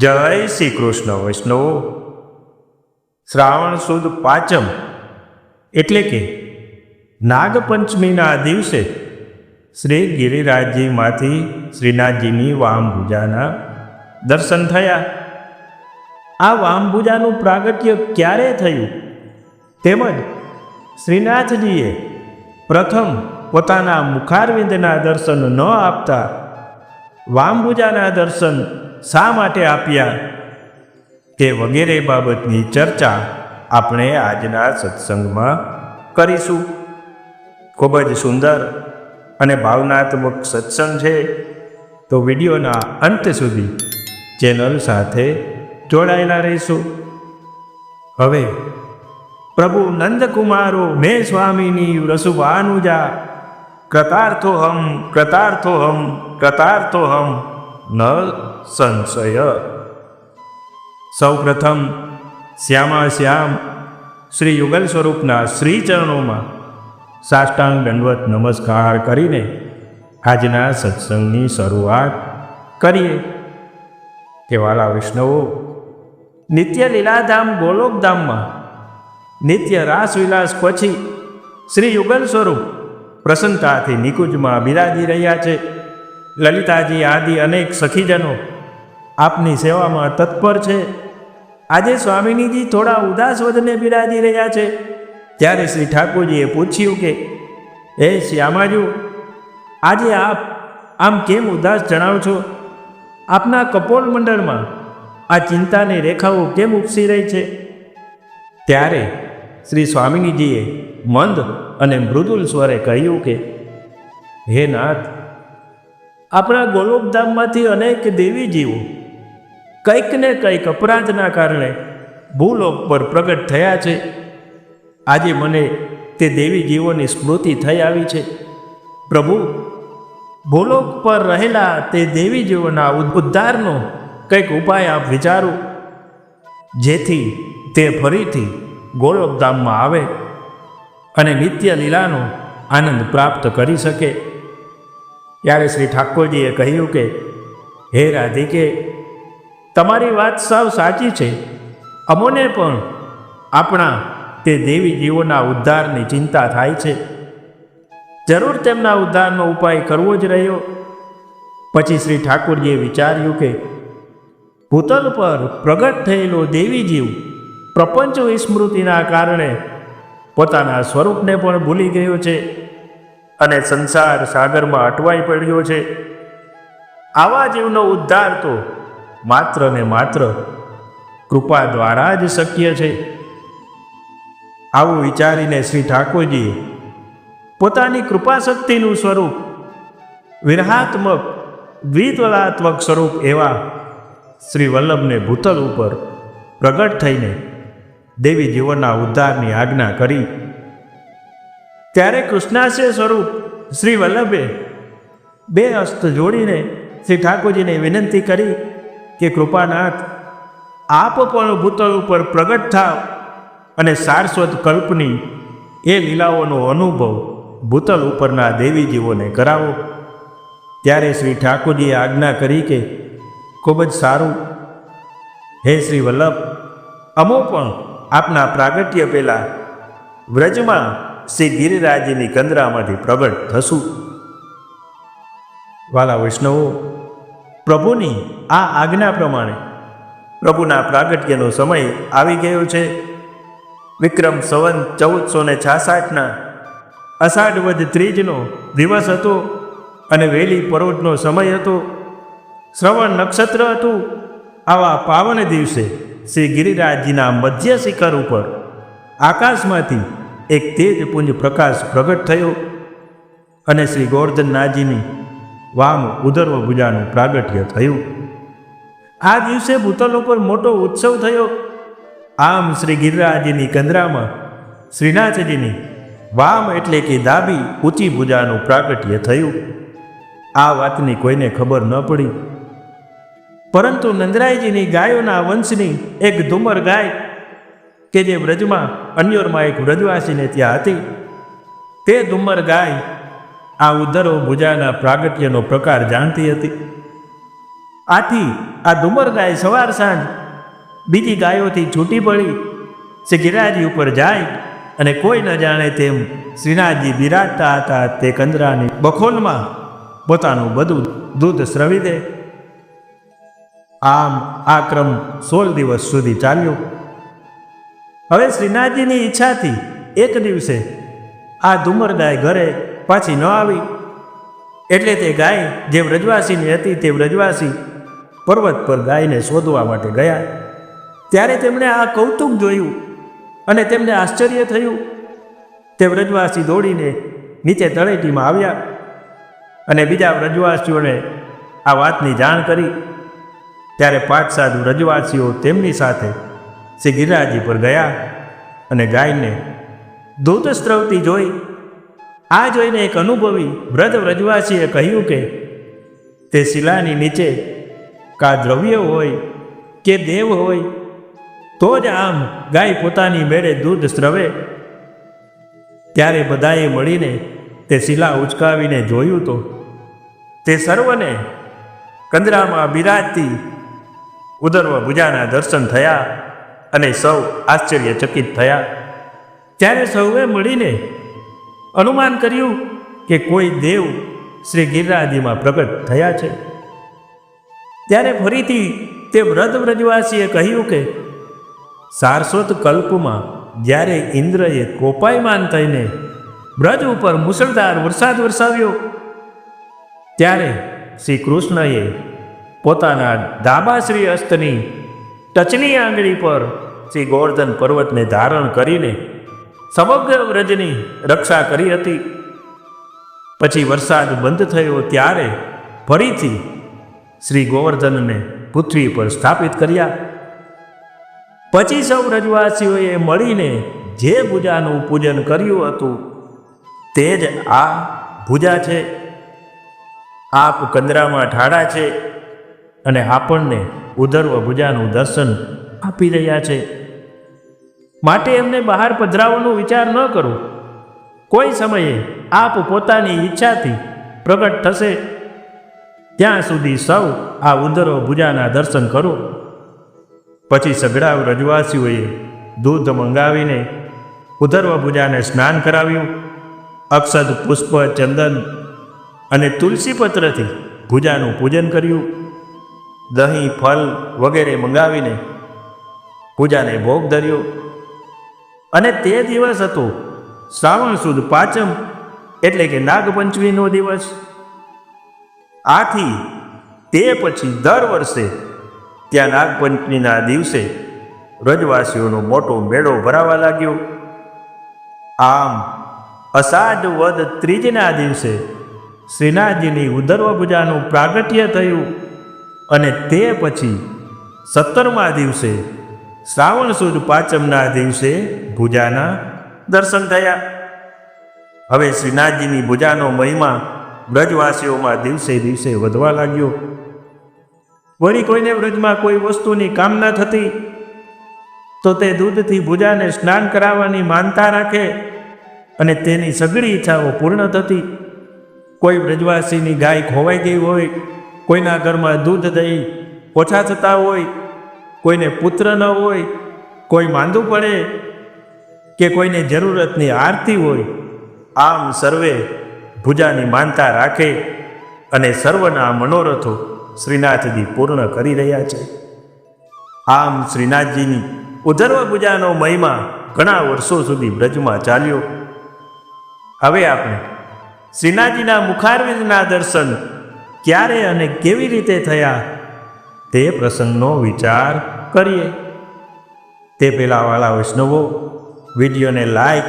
જય શ્રી કૃષ્ણ વૈષ્ણવ. શ્રાવણ સુદ પાંચમ એટલે કે નાગપંચમીના દિવસે શ્રી ગિરિરાજજીમાંથી શ્રીનાથજીની વામભુજાના દર્શન થયા. આ વામભુજાનું પ્રાગટ્ય ક્યારે થયું? તેમજ શ્રીનાથજીએ પ્રથમ પોતાના મુખારવિંદના દર્શન ન આપતા વામભુજાના દર્શન શા માટે આપ્યા? તે વગેરે બાબતની ચર્ચા આપણે આજના સત્સંગમાં કરીશું. ખૂબ જ સુંદર અને ભાવનાત્મક સત્સંગ છે. તો વિડીયોના અંત સુધી ચેનલ સાથે જોડાયેલા રહીશું. હવે પ્રભુ નંદકુમારો મેં સ્વામીની રસુભાનુજા કૃતાર્થોહમ કૃતાર્થોહમ કૃતાર્થોહમ ન સંશય સૌપ્રથમ શ્યામા શ્યામ, શ્રી યુગલ સ્વરૂપના શ્રીચરણોમાં સાષ્ટાંગ દંડવત નમસ્કાર કરીને આજના સત્સંગની શરૂઆત કરીએ. કેવાલા વિષ્ણવો, નિત્ય લીલાધામ ગોલોકધામમાં નિત્ય રાસવિલાસ પછી શ્રી યુગલ સ્વરૂપ પ્રસન્નતાથી નિકુંજમાં બિરાજી રહ્યા છે. લલિતાજી, આદિ અનેક સખીજનો આપની સેવામાં તત્પર છે. આજે સ્વામિનીજી થોડા ઉદાસ વદને બિરાજી રહ્યા છે. ત્યારે શ્રી ઠાકોરજીએ પૂછ્યું કે હે શ્યામાજુ, આજે આપ આમ કેમ ઉદાસ જણાવો છો? આપના કપોલ મંડળમાં આ ચિંતાની રેખાઓ કેમ ઉપસી રહી છે? ત્યારે શ્રી સ્વામિનીજીએ મંદ અને મૃદુલ સ્વરે કહ્યું કે, હે નાથ આપણા ગોલોકધામમાંથી અનેક દેવીજીઓ કંઈક ને કંઈક અપરાધના કારણે ભૂલોક પર પ્રગટ થયા છે. આજે મને તે દેવીજીઓની સ્મૃતિ થઈ આવી છે. પ્રભુ, ભૂલોક પર રહેલા તે દેવીજીઓના ઉદ્ધારનો કંઈક ઉપાય આપ વિચારો. જેથી તે ફરીથી ગોલોકધામમાં આવે અને નિત્ય લીલાનો આનંદ પ્રાપ્ત કરી શકે. ત્યારે શ્રી ઠાકોરજીએ કહ્યું કે, હે રાધિકે, તમારી વાત સાવ સાચી છે. અમોને પણ આપણા તે દેવી જીવોના ઉદ્ધારની ચિંતા થાય છે. જરૂર તેમના ઉદ્ધારનો ઉપાય કરવો જ રહ્યો. પછી શ્રી ઠાકોરજીએ વિચાર્યું કે, ભૂતલ પર પ્રગટ થયેલો દેવી જીવ પ્રપંચ વિસ્મૃતિના કારણે પોતાના સ્વરૂપને પણ ભૂલી ગયો છે. અને સંસાર સાગરમાં અટવાઈ પડ્યો છે. આવા જીવનો ઉદ્ધાર તો માત્ર ને માત્ર કૃપા દ્વારા જ શક્ય છે. આવું વિચારીને શ્રી ઠાકોરજીએ પોતાની કૃપા શક્તિનું સ્વરૂપ, વિરહાત્મક, દ્વિતલાત્મક સ્વરૂપ એવા શ્રી વલ્લભને ભૂતલ ઉપર પ્રગટ થઈને દેવી જીવનના ઉદ્ધારની આજ્ઞા કરી ત્યારે કૃષ્ણાશ્રય સ્વરૂપ શ્રી વલ્લભે બે હસ્ત જોડીને શ્રી ઠાકોરજીને વિનંતી કરી કે કૃપાનાથ, આપ પણ ભૂતલ ઉપર પ્રગટ થાવ અને સારસ્વત કલ્પની એ લીલાઓનો અનુભવ ભૂતલ ઉપરના દેવીજીઓને કરાવો. ત્યારે શ્રી ઠાકોરજીએ આજ્ઞા કરી કે ખૂબ જ સારું. હે શ્રી વલ્લભ, અમો પણ આપના પ્રાગટ્ય પહેલાં વ્રજમાં શ્રી ગિરિરાજની કંદરામાંથી પ્રગટ થશું. વાલા વૈષ્ણવો, પ્રભુની આ આજ્ઞા પ્રમાણે પ્રભુના પ્રાગટ્યનો સમય આવી ગયો છે. વિક્રમ સવન ચૌદસો ને છાસઠના અષાઢ વધ ત્રીજનો દિવસ હતો અને વહેલી પરોઢનો સમય હતો. શ્રવણ નક્ષત્ર હતું. આવા પાવન દિવસે શ્રી ગિરિરાજજીના મધ્ય શિખર ઉપર આકાશમાંથી એક તેજ પુંજ પ્રકાશ પ્રગટ થયો અને શ્રી ગોર્ધનનાથજીની વામ ઉદર્વ ભુજાનું પ્રાગટ્ય થયું. આ દિવસે ભૂતલો પર મોટો ઉત્સવ થયો. આમ શ્રી ગિરિરાજજીની કંદરામાં શ્રીનાથજીની વામ એટલે કે દાબી ઊંચી ભુજાનું પ્રાગટ્ય થયું. આ વાતની કોઈને ખબર ન પડી. પરંતુ નંદરાયજીની ગાયોના વંશની એક ધુમર ગાય કે જે વ્રજમાં અન્યોરમાં એક વ્રજવાસીને ત્યાં હતી. તે ધુમ્મર ગાય આ ઉદરો ભુજાના પ્રાગટ્યનો પ્રકાર જાણતી હતી. આથી આ ડુમર ગાય સવાર સાંજ બીજી ગાયોથી છૂટી પડી. શ્રી ગિરાજી ઉપર જાય અને કોઈ ન જાણે તેમ શ્રીનાથજી બિરાજતા હતા તે કંદરાની બખોલમાં પોતાનું બધું દૂધ સ્રવી દે. આમ આ ક્રમ સોળ દિવસ સુધી ચાલ્યો. હવે શ્રીનાથજીની ઈચ્છાથી એક દિવસે આ ધુમર ઘરે પાછી ન આવી. એટલે તે ગાય જે વ્રજવાસીની હતી તે વ્રજવાસી પર્વત પર ગાયને શોધવા માટે ગયા. ત્યારે તેમણે આ કૌતુક જોયું અને તેમને આશ્ચર્ય થયું. તે વ્રજવાસી દોડીને નીચે તળેટીમાં આવ્યા અને બીજા વ્રજવાસીઓને આ વાતની જાણ કરી. ત્યારે પાંચ સાત વ્રજવાસીઓ તેમની સાથે શ્રી ગિરિરાજી પર ગયા અને ગાયને દૂધ સ્ત્રવતી જોઈ. આ જોઈને એક અનુભવી વ્રત વ્રજવાસીએ કહ્યું કે તે શિલાની નીચે કા દ્રવ્ય હોય કે દેવ હોય, તો જ આમ ગાય પોતાની મેળે દૂધ સ્રવે. ત્યારે બધાએ મળીને તે શિલા ઉચકાવીને જોયું તો તે સર્વને કંદરામાં બિરાજતી ઉદર્વ ભુજાના દર્શન થયા. અને સૌ આશ્ચર્યચકિત થયા. ત્યારે સૌએ મળીને અનુમાન કર્યું કે કોઈ દેવ શ્રી ગિરરાજીમાં પ્રગટ થયા છે. ત્યારે ફરીથી તે વ્રત વ્રજવાસીએ કહ્યું કે સારસ્વત કલ્પમાં જ્યારે ઇન્દ્રએ કોપાયમાન થઈને વ્રજ ઉપર મુસળધાર વરસાદ વરસાવ્યો, ત્યારે શ્રી કૃષ્ણએ પોતાના ડાબા શ્રી અસ્તની ટચની આંગળી પર શ્રી ગોવર્ધન પર્વતને ધારણ કરીને સમગ્ર વ્રજની રક્ષા કરી હતી. પછી વરસાદ બંધ થયો ત્યારે ફરીથી શ્રી ગોવર્ધનને પૃથ્વી પર સ્થાપિત કર્યા. પછી સૌ રજવાસીઓએ મળીને જે ભુજાનું પૂજન કર્યું હતું તે જ આ ભુજા છે. આપ કંદરામાં ઠાડા છે. અને આપણને ઉધર્વ ભુજાનું દર્શન આપી રહ્યા છે. માટે એમને બહાર પધરાવવાનો વિચાર ન કરો. કોઈ સમયે આપ પોતાની ઈચ્છાથી પ્રગટ થશે. ત્યાં સુધી સૌ આ ઉદરો ભુજાના દર્શન કરો. પછી સગડા રજવાસીઓએ દૂધ મંગાવીને ઉધર્વ ભુજાને સ્નાન કરાવ્યું. અક્ષદ પુષ્પ, ચંદન અને તુલસી પત્રથી ભુજાનું પૂજન કર્યું. દહીં ફલ વગેરે મંગાવીને પૂજાને ભોગ ધર્યો. અને તે દિવસ હતો શ્રાવણ સુદ પાંચમ, એટલે કે નાગપંચમીનો દિવસ. આથી તે પછી દર વર્ષે ત્યાં નાગપંચમીના દિવસે રજવાસીઓનો મોટો મેળો ભરાવા લાગ્યો. આમ અષાઢ વદ ત્રીજના દિવસે શ્રીનાથજીની ઉદર્વ પૂજાનું પ્રાગટ્ય થયું. અને તે પછી સત્તરમા દિવસે શ્રાવણ સુદ પાંચમના દિવસે ભુજાના દર્શન થયા. હવે શ્રીનાથજીની ભુજાનો મહિમા બ્રજવાસીઓમાં દિવસે દિવસે વધવા લાગ્યો. વળી કોઈને વ્રજમાં કોઈ વસ્તુની કામના થતી? તો તે દૂધથી ભુજાને સ્નાન કરાવવાની માનતા રાખે અને તેની સઘળી ઈચ્છાઓ પૂર્ણ થતી. કોઈ વ્રજવાસીની ગાય ખોવાઈ ગઈ હોય કોઈના ઘરમાં દૂધ દહીં ઓછા થતા હોય, કોઈને પુત્ર ન હોય, કોઈ માંદું પડે કે કોઈને જરૂરતની આરતી હોય, આમ સર્વે ભુજાની માનતા રાખે અને સર્વના મનોરથો શ્રીનાથજી પૂર્ણ કરી રહ્યા છે. આમ શ્રીનાથજીની ઉધર્વ પૂજાનો મહિમા ઘણા વર્ષો સુધી બ્રજમાં ચાલ્યો. હવે આપણે શ્રીનાથજીના મુખારવિંદના દર્શન ક્યારે અને કેવી રીતે થયા? તે પ્રસંગનો વિચાર કરીએ. તે પહેલાંવાળા વૈષ્ણવો વિડીયોને લાઈક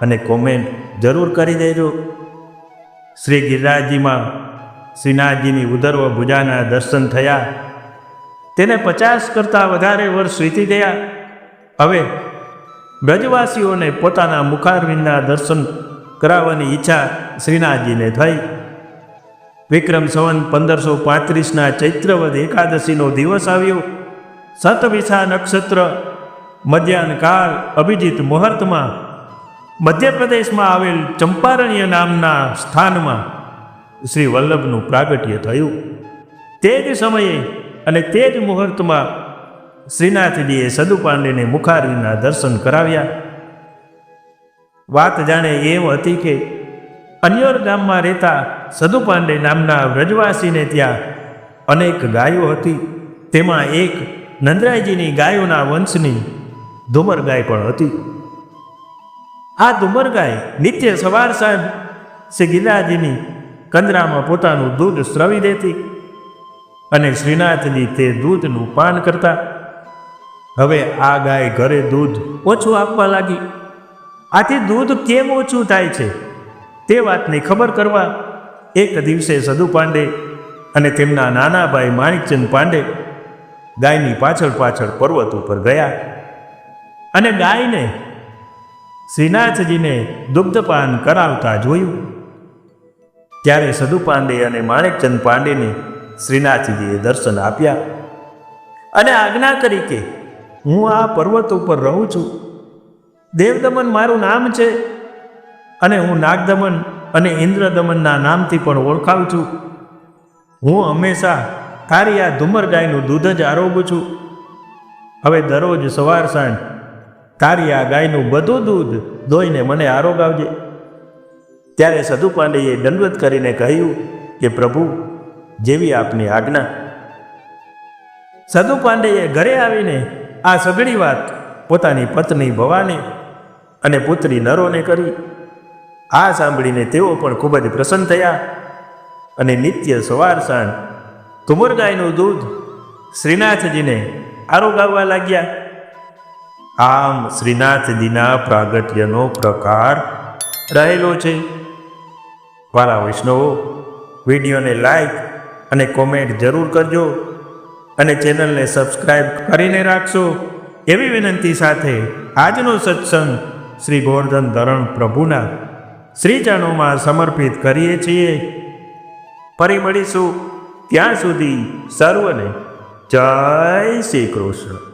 અને કોમેન્ટ જરૂર કરી દેજો. શ્રી ગિરિરાજજીમાં શ્રીનાથજીની ઉદર્વ ભુજાના દર્શન થયા. તેને પચાસ કરતાં વધારે વર્ષ વીતી ગયા. હવે બ્રજવાસીઓને પોતાના મુખારવિંદના દર્શન કરાવવાની ઈચ્છા શ્રીનાથજીને થઈ. વિક્રમ સંવન પંદરસો પાંત્રીસના ચૈત્રવદ એકાદશીનો દિવસ આવ્યો. સતવિશા નક્ષત્ર મધ્યાહન કાળ અભિજીત મુહૂર્તમાં મધ્યપ્રદેશમાં આવેલ ચંપારણ્ય નામના સ્થાનમાં શ્રી વલ્લભનું પ્રાગટ્ય થયું. તે જ સમયે અને તે જ મુહૂર્તમાં શ્રીનાથજીએ સદુપાંડેને મુખારવીના દર્શન કરાવ્યા. વાત જાણે એમ હતી કે અન્યોર ગામમાં રહેતા સદુપાંડે નામના વ્રજવાસીને ત્યાં અનેક ગાયો હતી. તેમાં એક નંદરાયજીની ગાયોના વંશની ધુમર ગાય પણ હતી. આ ધુમર ગાય નિત્ય સવાર સાંજ શ્રી ગીરાજીની કંદરામાં પોતાનું દૂધ સ્રવી દેતી અને શ્રીનાથજી તે દૂધનું પાન કરતા. હવે આ ગાય ઘરે દૂધ ઓછું આપવા લાગી. આથી દૂધ કેમ ઓછું થાય છે? તે વાતની ખબર કરવા એક દિવસે સદુ પાંડે અને તેમના નાના ભાઈ માણિકચંદ પાંડે ગાયની પાછળ પાછળ પર્વત ઉપર ગયા અને ગાયને શ્રીનાથજીને દુગ્ધપાન કરાવતા જોયું. ત્યારે સદુ પાંડે અને માણેકચંદ પાંડેને શ્રીનાથજીએ દર્શન આપ્યા અને આજ્ઞા કરી કે હું આ પર્વત ઉપર રહું છું. દેવદમન મારું નામ છે. અને હું નાગદમન અને ઇન્દ્રદમનના નામથી પણ ઓળખાવું છું. હું હંમેશા તારી આ ધુમર ગાયનું દૂધ જ આરોગું છું. હવે દરરોજ સવાર સાંજ તારી આ ગાયનું બધું દૂધ દોઈને મને આરોગાવજે. ત્યારે સધુપાંડેએ દંડવત કરીને કહ્યું કે, પ્રભુ, જેવી આપની આજ્ઞા. સધુપાંડેએ ઘરે આવીને આ સઘળી વાત પોતાની પત્ની ભવાની અને પુત્રી નરોને કરી. આ સાંભળીને તેઓ પણ ખૂબ જ પ્રસન્ન થયા અને નિત્ય સવાર સાંજ તુમર ગાયનું દૂધ શ્રીનાથજીને આરોગાવવા લાગ્યા. આમ શ્રીનાથજીના પ્રાગટ્યનો પ્રકાર રહેલો છે. વાલા વૈષ્ણવો, વિડીયોને લાઈક અને કોમેન્ટ જરૂર કરજો અને ચેનલને સબસ્ક્રાઈબ કરીને રાખશો એવી વિનંતી સાથે આજનો સત્સંગ શ્રી ગોવર્ધન ધરણ પ્રભુના શ્રીચરણોમાં સમર્પિત કરીએ છીએ. ફરી મળીશું ત્યાં સુધી સર્વને જય શ્રી કૃષ્ણ.